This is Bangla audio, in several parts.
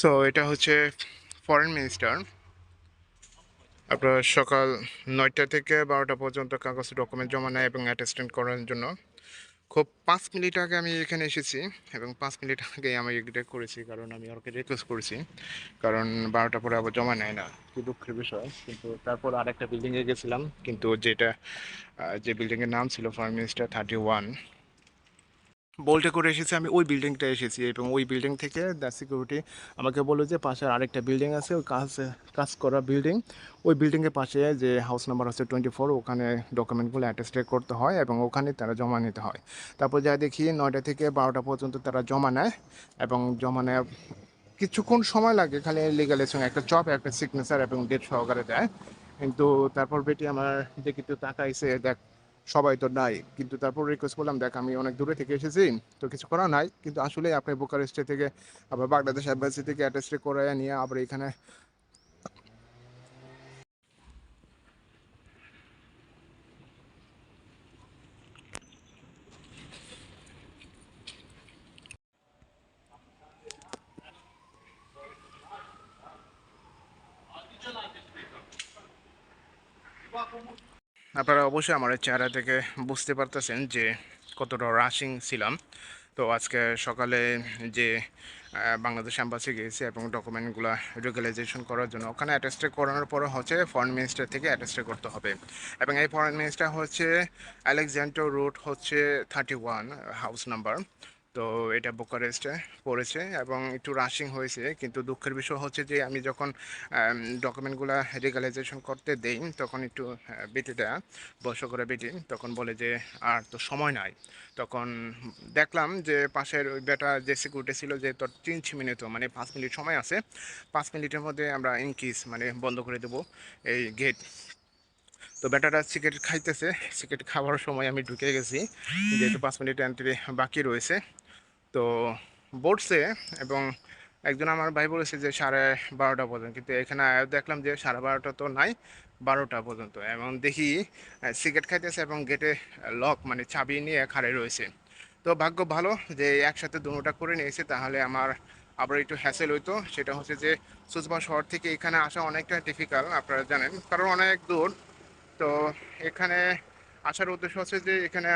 সো এটা হচ্ছে ফরেন মিনিস্টার আপনার সকাল নয়টা থেকে বারোটা পর্যন্ত কাগজ ডকুমেন্ট জমা নেয় এবং অ্যাটেস্টেন্ট করার জন্য। খুব পাঁচ মিনিট আগে আমি এখানে এসেছি এবং পাঁচ মিনিট আগে আমি এগ্রিটা করেছি, কারণ আমি ওকে রিকোয়েস্ট করেছি। কারণ বারোটা পরে আবার জমা নেয় না, কি দুঃখের বিষয়। কিন্তু তারপর আরেকটা বিল্ডিংয়ে গেছিলাম, কিন্তু যেটা যে বিল্ডিংয়ের নাম ছিল ফরেন মিনিস্টার থার্টি ওয়ান বলটে করে এসেছি, আমি ওই বিল্ডিংটা এসেছি এবং ওই বিল্ডিং থেকে দ্য সিকিউরিটি আমাকে বলল যে পাশে আরেকটা বিল্ডিং আছে, ওই কাজ কাজ করা বিল্ডিং ওই বিল্ডিংয়ের পাশে যে হাউস নাম্বার হচ্ছে টোয়েন্টি ফোর ওখানে ডকুমেন্টগুলো অ্যাটেস্টেড করতে হয় এবং ওখানে তারা জমা নিতে হয়। তারপর যা দেখি নয়টা থেকে বারোটা পর্যন্ত তারা জমা নেয় এবং জমা নেয় কিছুক্ষণ সময় লাগে, খালি লিগালের সঙ্গে একটা চপ একটা সিগনেচার এবং ডেট সহকারে দেয়। কিন্তু তারপর বেটি আমার দেখি তো তাকাইছে দেখ সবাই তো নাই। কিন্তু তারপর রিকোয়েস্ট করলাম, দেখ, আমি অনেক দূরে থেকে এসেছি, তো কিছু করা নাই। কিন্তু আসলে আপনি বুকারেস্টে থেকে, আবার বাংলাদেশ এম্বাসি থেকে অ্যাটাস্টে করে নিয়ে আবার এখানে আপনারা অবশ্যই আমার চেহারা থেকে বুঝতে পারতেছেন যে কতটা রাশিং ছিলাম। তো আজকে সকালে যে বাংলাদেশ অ্যাম্বাসি গিয়েছি এবং ডকুমেন্টগুলো রেগুলাইজেশন করার জন্য, ওখানে অ্যাটেস্টে করানোর পরে হচ্ছে ফরেন মিনিস্টার থেকে অ্যাটেস্টে করতে হবে। এবং এই ফরেন মিনিস্টার হচ্ছে আলেকজান্ডার রুট হচ্ছে থার্টি ওয়ান হাউস নাম্বার তো এটা বুকারেস্টে পড়েছে এবং একটু রাশিং হয়েছে। কিন্তু দুঃখের বিষয় হচ্ছে যে আমি যখন ডকুমেন্টগুলো রেগালাইজেশন করতে দেই তখন একটু আহ, বেটিটা বয়স করে বেটি তখন বলে যে আর তো সময় নাই। তখন দেখলাম যে পাশের ওই বেটা যে সিকিউরিটি ছিল যে তোর তিন মিনিট মানে পাঁচ মিনিট সময় আছে পাঁচ মিনিটের মধ্যে আমরা ইনকিস মানে বন্ধ করে দেবো এই গেট তো বেটাটা সিগারেট খাইতেছে সিগারেট খাওয়ার সময় আমি ঢুকে গেছি যেহেতু পাঁচ মিনিট এন্ট্রি বাকি রয়েছে। তো বসছে এবং একজন আমার ভাই বলেছে যে সাড়ে বারোটা পর্যন্ত, কিন্তু এখানে দেখলাম যে সাড়ে বারোটা তো নাই, বারোটা পর্যন্ত। এবং দেখি সিগারেট খাইতেছে এবং গেটে লক মানে চাবি নিয়ে খাড়ে রয়েছে। তো ভাগ্য ভালো যে একসাথে দুটোটা করে নিয়েছে, তাহলে আমার আবার একটু হ্যাসেল হইতো। সেটা হচ্ছে যে সুজবা শহর থেকে এখানে আসা অনেকটা ডিফিকাল্ট আপনারা জানেন, কারণ অনেক দূর। তো এখানে আসার উদ্দেশ্য হচ্ছে যে এখানে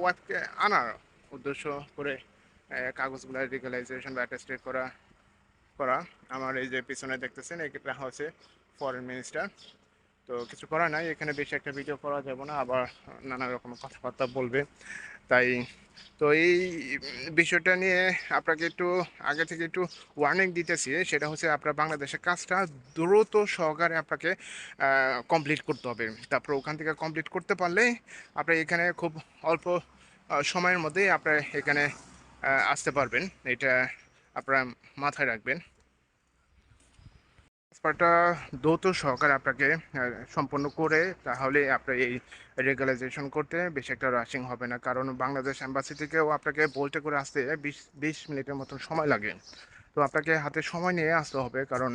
ওয়াইফকে আনার। উদ্দেশ্য করে কাগজগুলো রিগালাইজেশন বা অ্যাটেস্টেড করা করা। আমার এই যে পিছনে দেখতেছেন এটা হচ্ছে ফরেন মিনিস্টার তো কিছু করার নাই, এখানে বেশি একটা ভিডিও করা যাবে না, আবার নানা রকম কথাবার্তা বলবে। তাই, তো এই বিষয়টা নিয়ে আপনাকে একটু আগে থেকে একটু ওয়ার্নিং দিতেছি, সেটা হচ্ছে আপনার বাংলাদেশের কাজটা দ্রুত সহকারে আপনাকে কমপ্লিট করতে হবে। তারপর ওখান থেকে কমপ্লিট করতে পারলে আপনি এখানে খুব অল্প সময়ের মধ্যেই আপনার এখানে আসতে পারবেন। এটা আপনারা মাথায় রাখবেন। ট্রান্সফারটা দ্রুত সহকারে আপনাকে সম্পন্ন করে তাহলে আপনার এই রেগুলাইজেশন করতে বেশি একটা রাশিং হবে না। কারণ বাংলাদেশ অ্যাম্বাসি থেকেও আপনাকে বলতে করে আসতে বিশ বিশ মিনিটের মতন সময় লাগে। তো আপনাকে হাতে সময় নিয়ে আসতে হবে, কারণ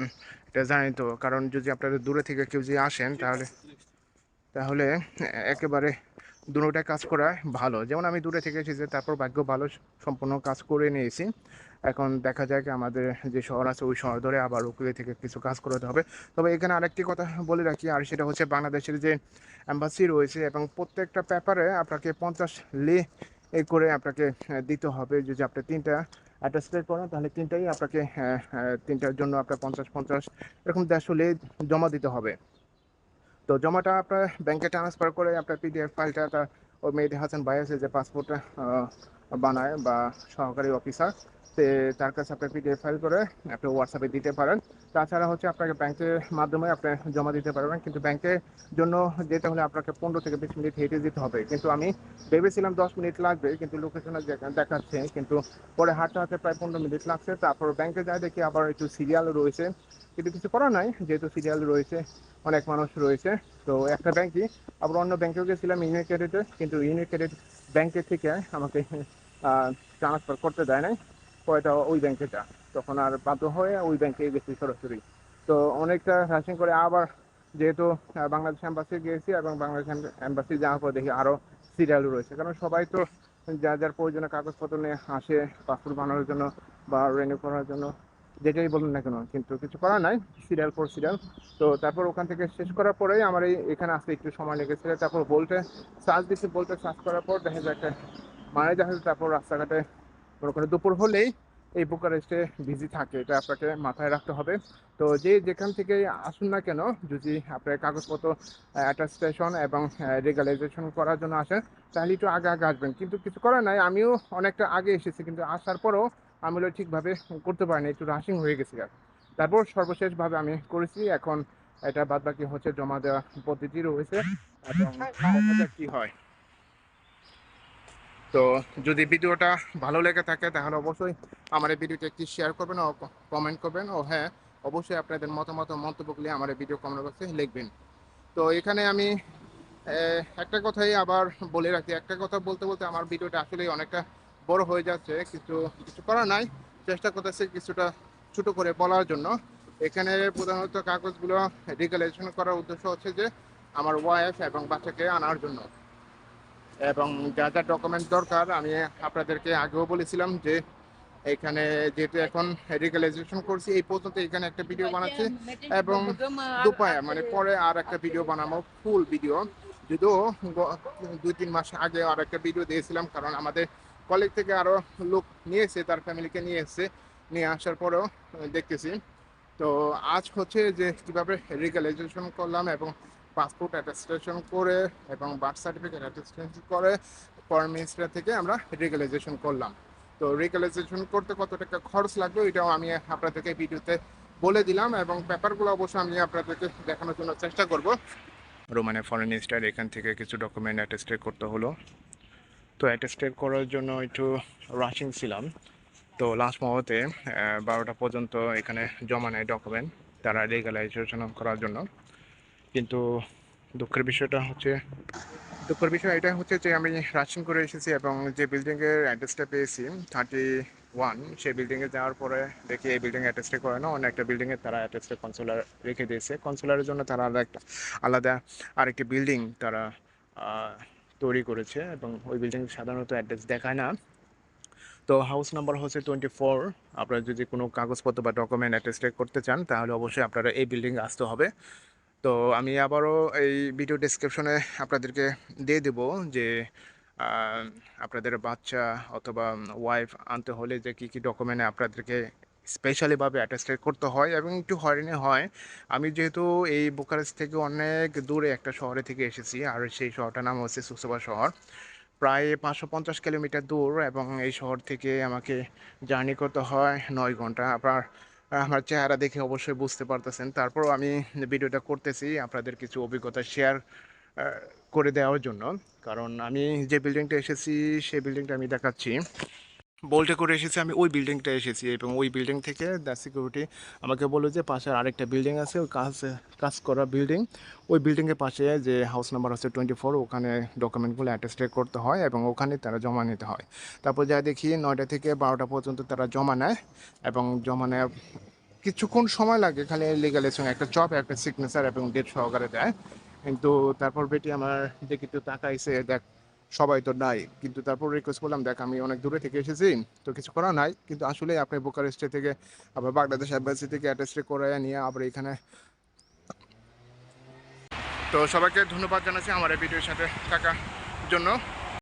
এটা জানেন তো। কারণ যদি আপনাদের দূরে থেকে কেউ যদি আসেন, তাহলে তাহলে একেবারে দুটোটা কাজ করা ভালো। যেমন আমি দূরে থেকে এসেছি, তারপর ভাগ্য ভালো সম্পূর্ণ কাজ করে নিয়েছি। এখন দেখা যাক আমাদের যে শহর আছে, ওই শহর ধরে আবার ওকুলে থেকে কিছু কাজ করাতে হবে। তবে এখানে আরেকটি কথা বলে রাখি, আর সেটা হচ্ছে বাংলাদেশের যে অ্যাম্বাসি রয়েছে এবং প্রত্যেকটা পেপারে আপনাকে পঞ্চাশ লে এ করে আপনাকে দিতে হবে। যদি আপনি তিনটা অ্যাটাস্টেড করেন, তাহলে তিনটাই আপনাকে তিনটার জন্য আপনার পঞ্চাশ পঞ্চাশ, এরকম দেড়শো লে জমা দিতে হবে। তো জমাটা আপনার ব্যাংকে ট্রান্সফার করে আপনার পিডিএফ ফাইলটা ওই মেহেদি হাসান আছে যে পাসপোর্টটা বানায় বা সহকারী অফিসার তার কাছে আপনি পিডিএফ ফাইল করে আপনি হোয়াটসঅ্যাপে দিতে পারেন। তাছাড়া হচ্ছে আপনাকে ব্যাংকের মাধ্যমে আপনি জমা দিতে পারবেন। কিন্তু ব্যাংকের জন্য যেতে হলে আপনাকে পনেরো থেকে বিশ মিনিট হেঁটে যেতে হবে। কিন্তু আমি ভেবেছিলাম দশ মিনিট লাগবে, কিন্তু লোকেশনে দেখাচ্ছে। কিন্তু পরে হাঁটতে হাঁটতে প্রায় পনেরো মিনিট লাগছে। তারপর ব্যাংকে যায় দেখি আবার একটু সিরিয়াল রয়েছে। কিন্তু কিছু করার নাই, যেহেতু সিরিয়াল রয়েছে, অনেক মানুষ রয়েছে। তো একটা ব্যাংকই আবার অন্য ব্যাংকেও গেছিলাম ইউনিট ক্রেডিটে কিন্তু ইউনিট ক্রেডিট ব্যাংকের থেকে আমাকে ট্রান্সফার করতে দেয় নাই পয়টা ওই ব্যাংকে যা তখন আর বাধ্য হয়ে ওই ব্যাংকে গেছি সরাসরি। তো অনেকটা রাশিং করে আবার যেহেতু বাংলাদেশ অ্যাম্বাসি গিয়েছি এবং বাংলাদেশ অ্যাম্বাসি যাওয়ার পর দেখি আরও সিরিয়াল রয়েছে। কারণ সবাই তো যা যার প্রয়োজনীয় কাগজপত্র নিয়ে আসে পাসপোর্ট বানানোর জন্য বা রেনিউ করার জন্য, যেটাই বলুন না কেন, কিন্তু কিছু করার নাই সিরিয়াল ফর সিরিয়াল তো তারপর ওখান থেকে শেষ করার পরেই আমার এই, এখানে আসতে একটু সময় লেগেছিল। তারপর বলতে সার্চ দিচ্ছি বলতে সার্চ করার পর দেখা যায় একটা দেখা যায় তারপর রাস্তাঘাটে মনে করেন দুপুর হলেই এই বুকারেস্টে বিজি থাকে এটা আপনাকে মাথায় রাখতে হবে। তো যে যেখান থেকে আসুন না কেন যদি আপনার কাগজপত্র অ্যাটাস্টেশন এবং রেগালাইজেশন করার জন্য আসেন তাহলে একটু আগে আগে আসবেন। কিন্তু কিছু করার নাই আমিও অনেকটা আগে এসেছি কিন্তু আসার পরেও আমি ঠিকভাবে করতে পারিনি একটু রাশিং হয়ে গেছি আর তারপর সর্বশেষভাবে আমি করেছি এখন এটা বাদ বাকি হচ্ছে জমা দেওয়া পদ্ধতি রয়েছে এবং দেখা কি হয়। তো যদি ভিডিওটা ভালো লেগে থাকে, তাহলে অবশ্যই আমার এই ভিডিওটি একটি শেয়ার করবেন ও কমেন্ট করবেন। ও হ্যাঁ অবশ্যই আপনাদের মতামত মন্তব্যগুলি আমার এই ভিডিও কমেন্ট বক্সে লিখবেন। তো এখানে আমি একটা কথাই আবার বলে রাখি। একটা কথা বলতে বলতে আমার ভিডিওটা আসলে অনেকটা বড় হয়ে যাচ্ছে। কিছু কিছু করার নাই। চেষ্টা করতেছি কিছুটা ছোট করে বলার জন্য। এখানে প্রধানত কাগজগুলো রিগালেশন করার উদ্দেশ্য হচ্ছে যে, আমার ওয়াইফ এবং বাচ্চাকে আনার জন্য। এবং যা যা ডকুমেন্ট দরকার আমি আপনাদেরকে আগেও বলেছিলাম যে এখানে যেহেতু এখন রিগালাইজেশন করছি এই পর্যন্ত এখানে একটা ভিডিও বানাচ্ছি এবং দুপায়া মানে পরে আর একটা ভিডিও বানাবো ফুল ভিডিও যদিও দুই তিন মাস আগে আর একটা ভিডিও দিয়েছিলাম কারণ আমাদের কলেজ থেকে আরও লোক নিয়েছে তার ফ্যামিলিকে নিয়ে এসছে নিয়ে আসার পরেও দেখতেছি। তো আজ হচ্ছে যে কীভাবে রিগালাইজেশন করলাম এবং পাসপোর্ট অ্যাটাস্টেশন করে এবং বার্থ সার্টিফিকেট অ্যাটাস্টেশন করে ফরেন মিনিস্টার থেকে আমরা রেগুলাইজেশন করলাম। তো রেগুলাইজেশন করতে কত টাকা খরচ লাগবে এটাও আমি আপনাদেরকে ভিডিওতে বলে দিলাম এবং পেপারগুলো অবশ্যই আমি আপনাদেরকে দেখানোর জন্য চেষ্টা করব। রোমানে ফরেন মিনিস্টার এখান থেকে কিছু ডকুমেন্ট অ্যাটেস্টেড করতে হলো। তো অ্যাটেস্টেড করার জন্য একটু রাশিং ছিলাম। তো লাস্ট মুহূর্তে বারোটা পর্যন্ত এখানে জমা নেয় ডকুমেন্ট তারা রেগুলাইজেশন করার জন্য। কিন্তু দুঃখের বিষয়টা হচ্ছে, দুঃখের বিষয় এটা হচ্ছে যে আমি রাশিং করে এসেছি এবং যে বিল্ডিংয়ের অ্যাড্রেসটা পেয়েছি থার্টি ওয়ান সেই বিল্ডিংয়ে যাওয়ার পরে দেখি এই বিল্ডিং অ্যাটেস্টে করে না, অন্য একটা বিল্ডিংয়ে তারা অ্যাটেস্টে কনসুলার রেখে দিয়েছে। কনসুলারের জন্য তারা আলাদা একটা, আলাদা আরেকটি বিল্ডিং তারা তৈরি করেছে এবং ওই বিল্ডিং সাধারণত অ্যাড্রেস দেখায় না। তো হাউস নাম্বার হচ্ছে টোয়েন্টি ফোর আপনারা যদি কোনো কাগজপত্র বা ডকুমেন্ট অ্যাটেস্টে করতে চান, তাহলে অবশ্যই আপনারা এই বিল্ডিং আসতে হবে। তো আমি আবারও এই ভিডিও ডেসক্রিপশনে আপনাদেরকে দিয়ে দেব যে আপনাদের বাচ্চা অথবা ওয়াইফ আনতে হলে যে কী কী ডকুমেন্টে আপনাদেরকে স্পেশালিভাবে অ্যাটাস্টেড করতে হয় এবং একটু হয়রানি হয়। আমি যেহেতু এই বুকারেস্ট থেকে অনেক দূরে একটা শহরে থেকে এসেছি আর সেই শহরটার নাম হচ্ছে সুসবা শহর। প্রায় পাঁচশো পঞ্চাশ কিলোমিটার দূর এবং এই শহর থেকে আমাকে জার্নি করতে হয় নয় ঘণ্টা। আপনার আমার চেহারা দেখে অবশ্যই বুঝতে পারতেছেন। তারপরও আমি ভিডিওটা করতেছি আপনাদের কিছু অভিজ্ঞতা শেয়ার করে দেওয়ার জন্য। কারণ আমি যে বিল্ডিংটা এসেছি, সেই বিল্ডিংটা আমি দেখাচ্ছি। বলতে করে এসেছি, আমি ওই বিল্ডিংটা এসেছি এবং ওই বিল্ডিং থেকে দ্য সিকিউরিটি আমাকে বলল যে পাশে আরেকটা বিল্ডিং আছে, ওই কাজ কাজ করা বিল্ডিং ওই বিল্ডিংয়ের পাশে যে হাউস নাম্বার হচ্ছে টোয়েন্টি ফোর ওখানে ডকুমেন্টগুলো অ্যাটেস্টেড করতে হয় এবং ওখানে তারা জমা নিতে হয়। তারপর যা দেখি নয়টা থেকে বারোটা পর্যন্ত তারা জমা নেয় এবং জমা নেয় কিছুক্ষণ সময় লাগে, খালি লিগালেশন একটা চপ একটা সিগনেচার এবং ডেট সহকারে দেয়। কিন্তু তারপর বেটি আমার দেখি তো এসে দেখ সবাই তো নাই। কিন্তু তারপর রিকোয়েস্ট করলাম, দেখ, আমি অনেক দূরে থেকে এসেছি, তো কিছু করা নাই। কিন্তু আসলে আপনি বুকারেস্টে থেকে, আবার বাংলাদেশ অ্যাম্বাসি থেকে অ্যাটাস্টে করে নিয়ে আবার এখানে তো সবাইকে ধন্যবাদ জানাচ্ছি আমার এই ভিডিওর সাথে থাকার জন্য।